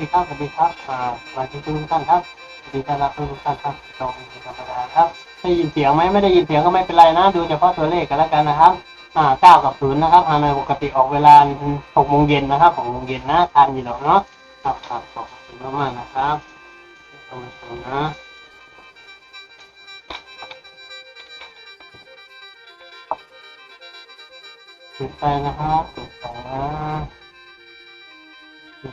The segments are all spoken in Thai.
ดีครับสวัสดีครับอ่าสวัสดีทุกท่านครับสวัสดีต้อนรับทุกท่านครับตรงธรรมดาครับได้ยินเสียงไหมไม่ได้ยินเสียงก็ไม่เป็นไรนะ ดูเฉพาะตัวเลขกันแล้วกันนะครับอ่าเก้ากับศูนย์นะครับฮานอยปกติออกเวลาหกโมงเย็นนะครับหกโมงเย็นนะทานอยู่หรอกเนาะครับครับขอบคุณมากๆนะครับขอบคุณนะปิดไปนะครับปิดไปนะ ปิ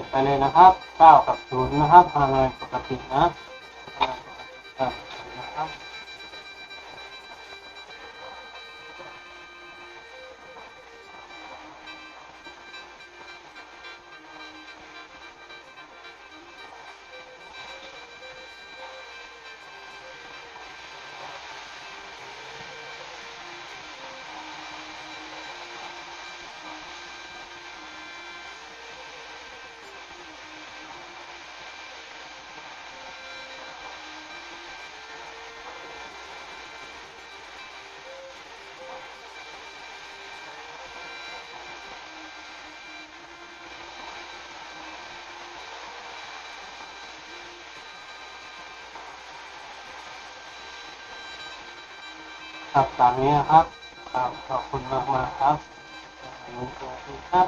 ดมานะเกิดไปเลยนะครับเก้ากับศูนย์นะครับฮานอยปกตินะฮานปกตินะครับ ครับตามนี้นะครับครับขอบคุณมากมากครับขอบคุณครับ